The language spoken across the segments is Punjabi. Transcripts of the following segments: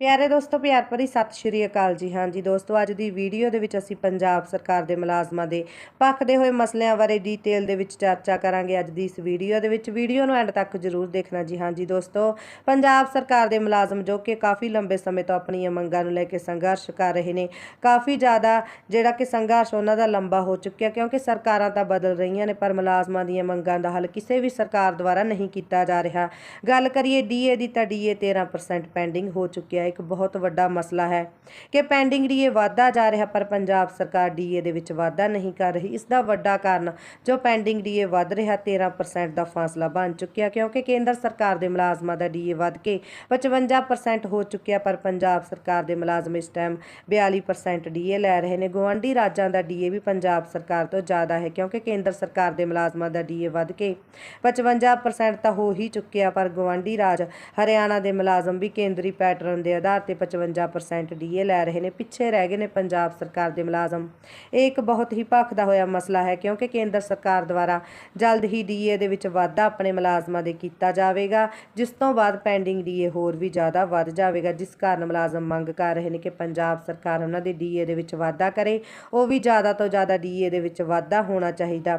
ਪਿਆਰੇ ਦੋਸਤੋ, ਪਿਆਰ ਭਰੀ ਸਤਿ ਸ਼੍ਰੀ ਅਕਾਲ ਜੀ। ਹਾਂਜੀ ਦੋਸਤੋ, ਅੱਜ ਦੀ ਵੀਡੀਓ ਦੇ ਵਿੱਚ ਅਸੀਂ ਪੰਜਾਬ ਸਰਕਾਰ ਦੇ ਮੁਲਾਜ਼ਮਾਂ ਦੇ ਪੱਖ ਦੇ ਹੋਏ ਮਸਲਿਆਂ ਬਾਰੇ ਡੀਟੇਲ ਦੇ ਵਿੱਚ ਚਰਚਾ ਕਰਾਂਗੇ ਅੱਜ ਦੀ ਇਸ ਵੀਡੀਓ ਦੇ ਵਿੱਚ। ਵੀਡੀਓ ਨੂੰ ਐਂਡ ਤੱਕ ਜ਼ਰੂਰ ਦੇਖਣਾ ਜੀ। ਹਾਂਜੀ ਦੋਸਤੋ, ਪੰਜਾਬ ਸਰਕਾਰ ਦੇ ਮੁਲਾਜ਼ਮ ਜੋ ਕਿ ਕਾਫੀ ਲੰਬੇ ਸਮੇਂ ਤੋਂ ਆਪਣੀਆਂ ਮੰਗਾਂ ਨੂੰ ਲੈ ਕੇ ਸੰਘਰਸ਼ ਕਰ ਰਹੇ ਨੇ, ਕਾਫੀ ਜ਼ਿਆਦਾ ਜਿਹੜਾ ਕਿ ਸੰਘਰਸ਼ ਉਹਨਾਂ ਦਾ ਲੰਬਾ ਹੋ ਚੁੱਕਿਆ ਕਿਉਂਕਿ ਸਰਕਾਰਾਂ ਤਾਂ ਬਦਲ ਰਹੀਆਂ ਨੇ, ਪਰ ਮੁਲਾਜ਼ਮਾਂ ਦੀਆਂ ਮੰਗਾਂ ਦਾ ਹੱਲ ਕਿਸੇ ਵੀ ਸਰਕਾਰ ਦੁਆਰਾ ਨਹੀਂ ਕੀਤਾ ਜਾ ਰਿਹਾ। ਗੱਲ ਕਰੀਏ ਡੀਏ ਦੀ ਤਾਂ ਡੀਏ 13% ਪੈਂਡਿੰਗ ਹੋ ਚੁੱਕਿਆ ਇੱਕ ਬਹੁਤ ਵੱਡਾ ਮਸਲਾ ਹੈ ਕਿ ਪੈਂਡਿੰਗ ਡੀਏ ਵਾਧਾ ਜਾ ਰਿਹਾ, ਪਰ ਪੰਜਾਬ ਸਰਕਾਰ ਡੀਏ ਦੇ ਵਿੱਚ ਵਾਧਾ ਨਹੀਂ ਕਰ ਰਹੀ। ਇਸ ਦਾ ਵੱਡਾ ਕਾਰਨ ਜੋ ਪੈਂਡਿੰਗ ਡੀਏ ਵੱਧ ਰਿਹਾ 13% ਦਾ ਫਾਸਲਾ ਬਣ ਚੁੱਕਿਆ, ਕਿਉਂਕਿ ਕੇਂਦਰ ਸਰਕਾਰ ਦੇ ਮੁਲਾਜ਼ਮਾਂ ਦਾ ਡੀਏ ਵੱਧ ਕੇ 55% ਹੋ ਚੁੱਕਿਆ, ਪਰ ਪੰਜਾਬ ਸਰਕਾਰ ਦੇ ਮੁਲਾਜ਼ਮ ਇਸ ਟਾਈਮ 42% ਡੀਏ ਲੈ ਰਹੇ ਨੇ। ਗਵਾਂਢੀ ਰਾਜਾਂ ਦਾ ਡੀਏ ਵੀ ਪੰਜਾਬ ਸਰਕਾਰ ਤੋਂ ਜ਼ਿਆਦਾ ਹੈ, ਕਿਉਂਕਿ ਕੇਂਦਰ ਸਰਕਾਰ ਦੇ ਮੁਲਾਜ਼ਮਾਂ ਦਾ ਡੀਏ ਵੱਧ ਕੇ 55% ਤਾਂ ਹੋ ਹੀ ਚੁੱਕਿਆ, ਪਰ ਗਵਾਂਢੀ ਰਾਜ ਹਰਿਆਣਾ ਦੇ ਮੁਲਾਜ਼ਮ ਵੀ ਕੇਂਦਰੀ ਪੈਟਰਨ ਦੇ ਆਧਾਰ ਤੇ 55% ਡੀਏ ਲੈ ਰਹੇ ਨੇ, ਪਿੱਛੇ ਰਹਿ ਗਏ ਨੇ ਪੰਜਾਬ ਸਰਕਾਰ ਦੇ ਮੁਲਾਜ਼ਮ। ਇਹ ਇੱਕ ਬਹੁਤ ਹੀ ਭਖਦਾ ਹੋਇਆ ਮਸਲਾ ਹੈ, ਕਿਉਂਕਿ ਕੇਂਦਰ ਸਰਕਾਰ ਦੁਆਰਾ ਜਲਦ ਹੀ ਡੀਏ ਦੇ ਵਿੱਚ ਵਾਧਾ ਆਪਣੇ ਮੁਲਾਜ਼ਮਾਂ ਦੇ ਕੀਤਾ ਜਾਵੇਗਾ, ਜਿਸ ਤੋਂ ਬਾਅਦ ਪੈਂਡਿੰਗ ਡੀਏ ਹੋਰ ਵੀ ਜ਼ਿਆਦਾ ਵੱਧ ਜਾਵੇਗਾ, ਜਿਸ ਕਾਰਨ ਮੁਲਾਜ਼ਮ ਮੰਗ ਕਰ ਰਹੇ ਨੇ ਕਿ ਪੰਜਾਬ ਸਰਕਾਰ ਉਹਨਾਂ ਦੇ ਡੀਏ ਦੇ ਵਿੱਚ ਵਾਧਾ ਕਰੇ। ਉਹ ਵੀ ਜ਼ਿਆਦਾ ਤੋਂ ਜ਼ਿਆਦਾ ਡੀਏ ਦੇ ਵਿੱਚ ਵਾਧਾ ਹੋਣਾ ਚਾਹੀਦਾ,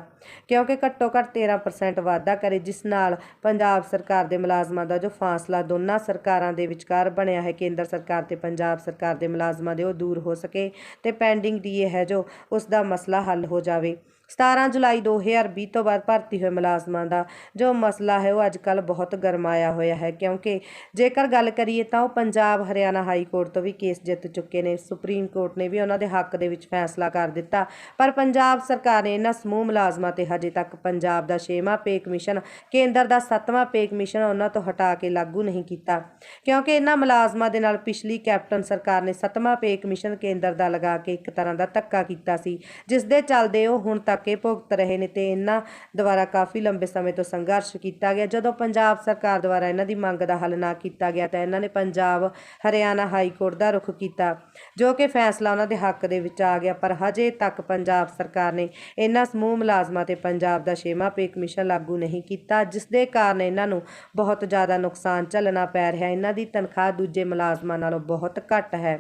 ਕਿਉਂਕਿ ਘੱਟੋ ਘੱਟ 13% ਵਾਧਾ ਕਰੇ, ਜਿਸ ਨਾਲ ਪੰਜਾਬ ਸਰਕਾਰ ਦੇ ਮੁਲਾਜ਼ਮਾਂ ਦਾ ਜੋ ਫਾਸਲਾ ਦੋਨਾਂ ਸਰਕਾਰਾਂ ਦੇ ਵਿਚਕਾਰ ਬਣਿਆ ਹੈ ਕੇਂਦਰ ਸਰਕਾਰ ਤੇ ਪੰਜਾਬ ਸਰਕਾਰ ਦੇ ਮੁਲਾਜ਼ਮਾਂ ਦੇ ਉਹ ਦੂਰ ਹੋ ਸਕੇ ਤੇ ਪੈਂਡਿੰਗ ਡੀਏ ਹੈ ਜੋ ਉਸ ਦਾ ਮਸਲਾ ਹੱਲ ਹੋ ਜਾਵੇ। 17 ਜੁਲਾਈ 2020 ਤੋਂ ਬਾਅਦ ਭਰਤੀ ਹੋਏ ਮੁਲਾਜ਼ਮਾਂ ਦਾ ਜੋ ਮਸਲਾ ਹੈ ਉਹ ਅੱਜ ਕੱਲ ਬਹੁਤ ਗਰਮਾਇਆ ਹੋਇਆ ਹੈ, ਕਿਉਂਕਿ ਜੇਕਰ ਗੱਲ ਕਰੀਏ ਤਾਂ ਉਹ ਪੰਜਾਬ ਹਰਿਆਣਾ ਹਾਈ ਕੋਰਟ ਤੋਂ ਵੀ ਕੇਸ ਜਿੱਤ ਚੁੱਕੇ ਨੇ, ਸੁਪਰੀਮ ਕੋਰਟ ਨੇ ਵੀ ਉਹਨਾਂ ਦੇ ਹੱਕ ਦੇ ਵਿੱਚ ਫੈਸਲਾ ਕਰ ਦਿੱਤਾ। ਪਰ ਪੰਜਾਬ ਸਰਕਾਰ ਨੇ ਇਹਨਾਂ ਸਮੂਹ ਮੁਲਾਜ਼ਮਾਂ ਤੇ ਹਜੇ ਤੱਕ ਪੰਜਾਬ ਦਾ 6ਵਾਂ ਪੇ ਕਮਿਸ਼ਨ, ਕੇਂਦਰ ਦਾ 7ਵਾਂ ਪੇ ਕਮਿਸ਼ਨ ਉਹਨਾਂ ਤੋਂ ਹਟਾ ਕੇ ਲਾਗੂ ਨਹੀਂ ਕੀਤਾ। ਕਿਉਂਕਿ ਇਹਨਾਂ ਮੁਲਾਜ਼ਮਾਂ ਦੇ ਨਾਲ ਪਿਛਲੀ ਕੈਪਟਨ ਸਰਕਾਰ ਨੇ 7ਵਾਂ ਪੇ ਕਮਿਸ਼ਨ ਕੇਂਦਰ ਦਾ ਲਗਾ ਕੇ ਇੱਕ ਤਰ੍ਹਾਂ ਦਾ ਧੱਕਾ ਕੀਤਾ ਸੀ, ਜਿਸ ਦੇ ਚੱਲਦੇ ਉਹ ਹੁਣ ਤੱਕ ਇਹ ਭੁਗਤ ਰਹੇ ਨੇ ਤੇ ਇਹਨਾਂ ਦੁਆਰਾ ਕਾਫੀ ਲੰਬੇ ਸਮੇਂ ਤੋਂ ਸੰਘਰਸ਼ ਕੀਤਾ ਗਿਆ। ਜਦੋਂ ਪੰਜਾਬ ਸਰਕਾਰ ਦੁਆਰਾ ਇਹਨਾਂ ਦੀ ਮੰਗ ਦਾ ਹੱਲ ਨਾ ਕੀਤਾ ਗਿਆ ਤਾਂ ਇਹਨਾਂ ਨੇ ਪੰਜਾਬ ਹਰਿਆਣਾ ਹਾਈ ਕੋਰਟ ਦਾ ਰੁਖ ਕੀਤਾ, ਜੋ ਕਿ ਫੈਸਲਾ ਉਹਨਾਂ ਦੇ ਹੱਕ ਦੇ ਵਿੱਚ ਆ ਗਿਆ। ਪਰ ਹਜੇ ਤੱਕ ਪੰਜਾਬ ਸਰਕਾਰ ਨੇ ਇਹਨਾਂ ਸਮੂਹ ਮੁਲਾਜ਼ਮਾਂ ਤੇ ਪੰਜਾਬ ਦਾ ਛੇਵਾਂ ਪੇ ਕਮਿਸ਼ਨ ਲਾਗੂ ਨਹੀਂ ਕੀਤਾ, ਜਿਸ ਦੇ ਕਾਰਨ ਇਹਨਾਂ ਨੂੰ ਬਹੁਤ ਜ਼ਿਆਦਾ ਨੁਕਸਾਨ ਝੱਲਣਾ ਪੈ ਰਿਹਾ। ਇਹਨਾਂ ਦੀ ਤਨਖਾਹ ਦੂਜੇ ਮੁਲਾਜ਼ਮਾਂ ਨਾਲੋਂ ਬਹੁਤ ਘੱਟ ਹੈ।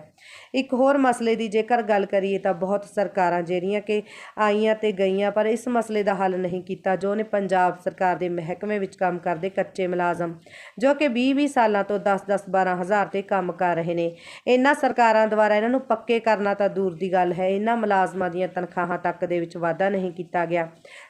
ਇੱਕ ਹੋਰ ਮਸਲੇ ਦੀ ਜੇਕਰ ਗੱਲ ਕਰੀਏ ਤਾਂ ਬਹੁਤ ਸਰਕਾਰਾਂ ਜਿਹੜੀਆਂ ਕਿ ਆਈਆਂ ਤੇ ਗਈਆਂ ਪਰ ਇਸ ਮਸਲੇ ਦਾ ਹੱਲ ਨਹੀਂ ਕੀਤਾ, ਜੋ ਨੇ ਪੰਜਾਬ ਸਰਕਾਰ ਦੇ ਮਹਿਕਮੇ ਵਿੱਚ ਕੰਮ ਕਰਦੇ ਕੱਚੇ ਮੁਲਾਜ਼ਮ, ਜੋ ਕਿ 20-20 ਸਾਲਾਂ ਤੋਂ 10-10 12 ਹਜ਼ਾਰ ਤੇ ਕੰਮ ਕਰ ਰਹੇ ਨੇ। ਇਹਨਾਂ ਸਰਕਾਰਾਂ ਦੁਆਰਾ ਇਹਨਾਂ ਨੂੰ ਪੱਕੇ ਕਰਨਾ ਤਾਂ ਦੂਰ ਦੀ ਗੱਲ ਹੈ, ਇਹਨਾਂ ਮੁਲਾਜ਼ਮਾਂ ਦੀਆਂ ਤਨਖਾਹਾਂ ਤੱਕ ਦੇ ਵਿੱਚ ਵਾਧਾ ਨਹੀਂ ਕੀਤਾ ਗਿਆ।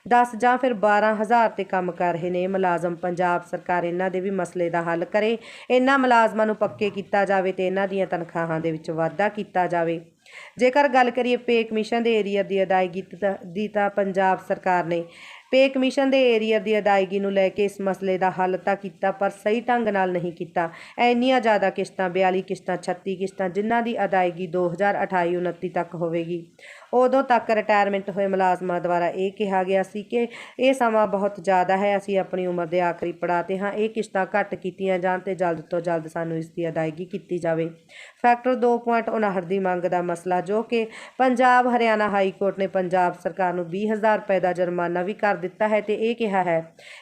10 ਜਾਂ ਫਿਰ 12 ਹਜ਼ਾਰ ਤੇ ਕੰਮ ਕਰ ਰਹੇ ਨੇ ਮੁਲਾਜ਼ਮ, ਪੰਜਾਬ ਸਰਕਾਰ ਇਹਨਾਂ ਦੇ ਵੀ ਮਸਲੇ ਦਾ ਹੱਲ ਕਰੇ, ਇਹਨਾਂ ਮੁਲਾਜ਼ਮਾਂ ਨੂੰ ਪੱਕੇ ਕੀਤਾ ਜਾਵੇ ਤੇ ਇਹਨਾਂ ਦੀਆਂ ਤਨਖਾਹਾਂ ਦੇ ਵਿੱਚ ਵਾਧਾ ਕੀਤਾ ਜਾਵੇ। ਜੇਕਰ ਗੱਲ ਕਰੀਏ ਪੇ ਕਮਿਸ਼ਨ ਦੇ ਏਰੀਆ ਦੀ ਅਦਾਇਗੀ ਦੀ ਤਾਂ ਪੰਜਾਬ ਸਰਕਾਰ ਨੇ ਪੇ ਕਮਿਸ਼ਨ ਦੇ ਏਰੀਆ ਦੀ ਅਦਾਇਗੀ ਨੂੰ ਲੈ ਕੇ ਇਸ ਮਸਲੇ ਦਾ ਹੱਲ ਤਾਂ ਕੀਤਾ ਪਰ ਸਹੀ ਢੰਗ ਨਾਲ ਨਹੀਂ ਕੀਤਾ। ਇੰਨੀਆਂ ਜ਼ਿਆਦਾ ਕਿਸ਼ਤਾਂ 42 ਕਿਸ਼ਤਾਂ 36 ਕਿਸ਼ਤਾਂ ਜਿਨ੍ਹਾਂ ਦੀ ਅਦਾਇਗੀ 2028 29 ਤੱਕ ਹੋਵੇਗੀ। ਉਦੋਂ ਤੱਕ ਰਿਟਾਇਰਮੈਂਟ ਹੋਏ ਮੁਲਾਜ਼ਮਾਂ ਦੁਆਰਾ ਇਹ ਕਿਹਾ ਗਿਆ ਸੀ ਕਿ ਇਹ ਸਮਾਂ ਬਹੁਤ ਜ਼ਿਆਦਾ ਹੈ, ਅਸੀਂ ਆਪਣੀ ਉਮਰ ਦੇ ਆਖਰੀ ਪੜਾਅ ਤੇ ਹਾਂ, ਇਹ ਕਿਸ਼ਤਾਂ ਘੱਟ ਕੀਤੀਆਂ ਜਾਣ ਤੇ ਜਲਦ ਤੋਂ ਜਲਦ ਸਾਨੂੰ ਇਸ ਦੀ ਅਦਾਇਗੀ ਕੀਤੀ ਜਾਵੇ। ਫੈਕਟਰ 2.59 ਦੀ ਮੰਗ ਦਾ ਮਸਲਾ, ਜੋ ਕਿ ਪੰਜਾਬ, ਹਰਿਆਣਾ ਹਾਈ ਕੋਰਟ ਨੇ ਪੰਜਾਬ ਸਰਕਾਰ ਨੂੰ 20000 ਰੁਪਏ ਦਾ ਜੁਰਮਾਨਾ ਵੀ ਕਰ ਦਿੱਤਾ ਹੈ ਤੇ ਇਹ ਕਿਹਾ ਹੈ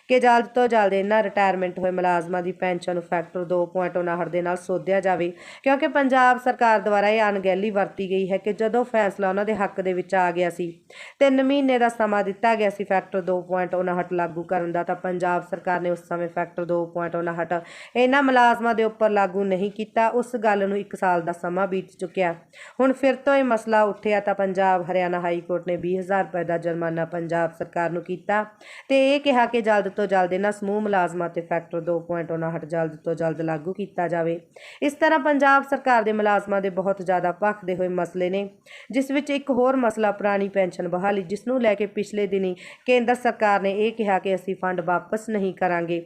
ਕਿ ਜਲਦ ਤੋਂ ਜਲਦ ਇਹਨਾਂ ਰਿਟਾਇਰਮੈਂਟ ਹੋਏ ਮੁਲਾਜ਼ਮਾਂ ਦੀ ਪੈਨਸ਼ਨ ਨੂੰ ਫੈਕਟਰ 2.59 ਦੇ ਨਾਲ ਸੋਧਿਆ ਜਾਵੇ, ਕਿਉਂਕਿ ਪੰਜਾਬ ਸਰਕਾਰ ਦੁਆਰਾ ਇਹ ਅਣਗਹਿਲੀ ਵਰਤੀ ਗਈ ਹੈ ਕਿ ਜਦੋਂ ਫੈਸਲਾ ਉਹਨਾਂ ਦੇ ਹੱਕ ਦੇ ਵਿੱਚ ਆ ਗਿਆ ਸੀ, ਤਿੰਨ ਮਹੀਨੇ ਦਾ ਸਮਾਂ ਦਿੱਤਾ ਗਿਆ ਸੀ ਫੈਕਟਰ 2.59 ਲਾਗੂ ਕਰਨ ਦਾ, ਤਾਂ ਪੰਜਾਬ ਸਰਕਾਰ ਨੇ ਉਸ ਸਮੇਂ ਫੈਕਟਰ 2.59 ਇਹਨਾਂ ਮੁਲਾਜ਼ਮਾਂ ਦੇ ਉੱਪਰ ਲਾਗੂ ਨਹੀਂ ਕੀਤਾ, ਉਸ ਗੱਲ ਨੂੰ ਇੱਕ ਸਾਲ ਦਾ ਸਮਾਂ ਬੀਤ ਚੁੱਕਿਆ। ਹੁਣ ਫਿਰ ਤੋਂ ਇਹ ਮਸਲਾ ਉੱਠਿਆ ਤਾਂ ਪੰਜਾਬ, ਹਰਿਆਣਾ ਹਾਈ ਕੋਰਟ ਨੇ 20000 ਰੁਪਏ ਦਾ ਜੁਰਮਾਨਾ ਪੰਜਾਬ ਸਰਕਾਰ ਨੂੰ ਕੀਤਾ ਤੇ ਇਹ ਕਿਹਾ ਕਿ ਜਲਦ ਤੋਂ ਜਲਦ ਇਹਨਾਂ ਸਮੂਹ ਮੁਲਾਜ਼ਮਾਂ ਤੇ ਫੈਕਟਰ 2.59 ਜਲਦ ਤੋਂ ਜਲਦ ਲਾਗੂ ਕੀਤਾ ਜਾਵੇ। ਇਸ ਤਰ੍ਹਾਂ ਪੰਜਾਬ ਸਰਕਾਰ ਦੇ ਮੁਲਾਜ਼ਮਾਂ ਦੇ ਬਹੁਤ ਜ਼ਿਆਦਾ ਭਖਦੇ ਹੋਏ ਮਸਲੇ ਨੇ, ਜਿਸ ਵਿੱਚ ਇੱਕ ਹੋਰ ਮਸਲਾ ਪੁਰਾਣੀ ਪੈਨਸ਼ਨ ਬਹਾਲੀ, ਜਿਸ ਨੂੰ ਲੈ ਕੇ ਪਿਛਲੇ ਦਿਨੀ ਕੇਂਦਰ ਸਰਕਾਰ ਨੇ ਇਹ ਕਿਹਾ ਕਿ ਅਸੀਂ ਫੰਡ ਵਾਪਸ ਨਹੀਂ ਕਰਾਂਗੇ।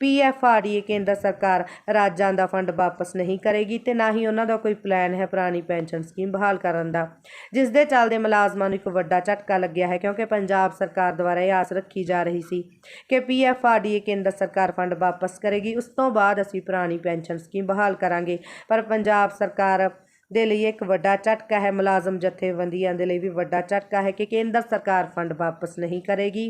ਪੀਐਫਆਰਡੀਏ ਕੇਂਦਰ ਸਰਕਾਰ ਰਾਜਾਂ ਦਾ ਫੰਡ ਵਾਪਸ ਨਹੀਂ ਕਰੇਗੀ ਤੇ ਨਾ ਹੀ ਉਹਨਾਂ ਦਾ ਕੋਈ ਪਲਾਨ ਹੈ ਪੁਰਾਣੀ ਪੈਨਸ਼ਨ ਸਕੀਮ ਬਹਾਲ ਕਰਨ ਦਾ ਜਿਸ ਦੇ ਚੱਲਦੇ ਮੁਲਾਜ਼ਮਾਂ ਨੂੰ ਇੱਕ ਵੱਡਾ ਝਟਕਾ ਲੱਗਿਆ ਹੈ ਕਿਉਂਕਿ ਪੰਜਾਬ ਸਰਕਾਰ ਦੁਆਰਾ ਇਹ ਆਸ ਰੱਖੀ ਜਾ ਰਹੀ ਸੀ ਕਿ ਪੀਐਫਆਰਡੀਏ ਕੇਂਦਰ ਸਰਕਾਰ ਫੰਡ ਵਾਪਸ ਕਰੇਗੀ, ਉਸ ਤੋਂ ਬਾਅਦ ਅਸੀਂ ਪੁਰਾਣੀ ਪੈਨਸ਼ਨ ਸਕੀਮ ਬਹਾਲ ਕਰਾਂਗੇ। ਪਰ ਪੰਜਾਬ ਸਰਕਾਰ ਦੇ ਲਈ ਇੱਕ ਵੱਡਾ ਝਟਕਾ ਹੈ। ਮੁਲਾਜ਼ਮ ਜਥੇਬੰਦੀਆਂ ਦੇ ਲਈ ਵੀ ਵੱਡਾ ਝਟਕਾ ਹੈ ਕਿ ਕੇਂਦਰ ਸਰਕਾਰ ਫੰਡ ਵਾਪਸ ਨਹੀਂ ਕਰੇਗੀ,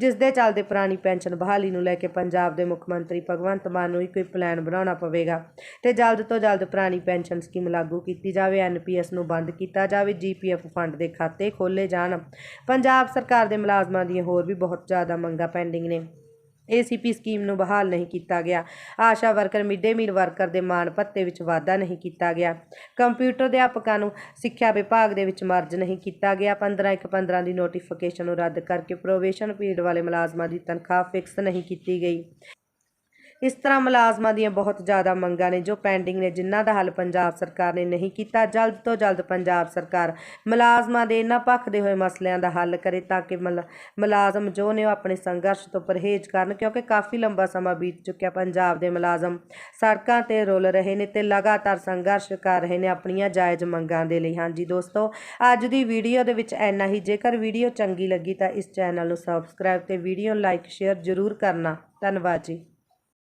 ਜਿਸ ਦੇ ਚੱਲਦੇ ਪੁਰਾਣੀ ਪੈਨਸ਼ਨ ਬਹਾਲੀ ਨੂੰ ਲੈ ਕੇ ਪੰਜਾਬ ਦੇ ਮੁੱਖ ਮੰਤਰੀ ਭਗਵੰਤ ਮਾਨ ਨੂੰ ਹੀ ਕੋਈ ਪਲਾਨ ਬਣਾਉਣਾ ਪਵੇਗਾ ਤੇ ਜਲਦ ਤੋਂ ਜਲਦ ਪੁਰਾਣੀ ਪੈਨਸ਼ਨ ਸਕੀਮ ਲਾਗੂ ਕੀਤੀ ਜਾਵੇ। ਐਨਪੀਐਸ ਨੂੰ ਬੰਦ ਕੀਤਾ ਜਾਵੇ ਜੀਪੀਐਫ ਫੰਡ ਦੇ ਖਾਤੇ ਖੋਲੇ ਜਾਣ। ਪੰਜਾਬ ਸਰਕਾਰ ਦੇ ਮੁਲਾਜ਼ਮਾਂ ਦੀਆਂ ਹੋਰ ਵੀ ਬਹੁਤ ਜ਼ਿਆਦਾ ਮੰਗਾਂ ਪੈਂਡਿੰਗ ਨੇ। ਏਸੀਪੀ ਸਕੀਮ ਨੂੰ ਬਹਾਲ ਨਹੀਂ ਕੀਤਾ ਗਿਆ। ASHA worker mid day meal worker ਦੇ ਮਾਣ ਭੱਤੇ ਵਿੱਚ ਵਾਧਾ ਨਹੀਂ ਕੀਤਾ ਗਿਆ। ਕੰਪਿਊਟਰ ਅਧਿਆਪਕਾਂ ਨੂੰ ਸਿੱਖਿਆ ਵਿਭਾਗ ਦੇ ਵਿੱਚ ਮਰਜ ਨਹੀਂ ਕੀਤਾ ਗਿਆ। 15 ਇੱਕ 15 ਦੀ ਨੋਟੀਫਿਕੇਸ਼ਨ ਨੂੰ ਰੱਦ ਕਰਕੇ ਪ੍ਰੋਬੇਸ਼ਨ ਪੀਰੀਅਡ ਵਾਲੇ ਮੁਲਾਜ਼ਮਾਂ ਦੀ ਤਨਖਾਹ ਫਿਕਸ ਨਹੀਂ ਕੀਤੀ ਗਈ। ਇਸ ਤਰ੍ਹਾਂ ਮੁਲਾਜ਼ਮਾਂ ਦੀਆਂ ਬਹੁਤ ਜ਼ਿਆਦਾ ਮੰਗਾਂ ਨੇ ਜੋ ਪੈਂਡਿੰਗ ਨੇ, ਜਿਨ੍ਹਾਂ ਦਾ ਹੱਲ ਪੰਜਾਬ ਸਰਕਾਰ ਨੇ ਨਹੀਂ ਕੀਤਾ। ਜਲਦ ਤੋਂ ਜਲਦ ਪੰਜਾਬ ਸਰਕਾਰ ਮੁਲਾਜ਼ਮਾਂ ਦੇ ਇਹਨਾਂ ਭਖਦੇ ਹੋਏ ਮਸਲਿਆਂ ਦਾ ਹੱਲ ਕਰੇ ਤਾਂ ਕਿ ਮੁਲਾ- ਮੁਲਾਜ਼ਮ ਜੋ ਨੇ ਉਹ ਆਪਣੇ ਸੰਘਰਸ਼ ਤੋਂ ਪਰਹੇਜ਼ ਕਰਨ, ਕਿਉਂਕਿ ਕਾਫੀ ਲੰਬਾ ਸਮਾਂ ਬੀਤ ਚੁੱਕਿਆ ਪੰਜਾਬ ਦੇ ਮੁਲਾਜ਼ਮ ਸੜਕਾਂ ਤੇ ਰੁਲ ਰਹੇ ਨੇ ਤੇ ਲਗਾਤਾਰ ਸੰਘਰਸ਼ ਕਰ ਰਹੇ ਨੇ ਆਪਣੀਆਂ ਜਾਇਜ਼ ਮੰਗਾਂ ਦੇ ਲਈ। ਹਾਂਜੀ ਦੋਸਤੋ, ਅੱਜ ਦੀ ਵੀਡੀਓ ਦੇ ਵਿੱਚ ਇੰਨਾ ਹੀ। ਜੇਕਰ ਵੀਡੀਓ ਚੰਗੀ ਲੱਗੀ ਤਾਂ ਇਸ ਚੈਨਲ ਨੂੰ ਸਬਸਕ੍ਰਾਈਬ ਤੇ ਵੀਡੀਓ ਨੂੰ ਲਾਈਕ ਸ਼ੇਅਰ ਜ਼ਰੂਰ ਕਰਨਾ। ਧੰਨਵਾਦ ਜੀ।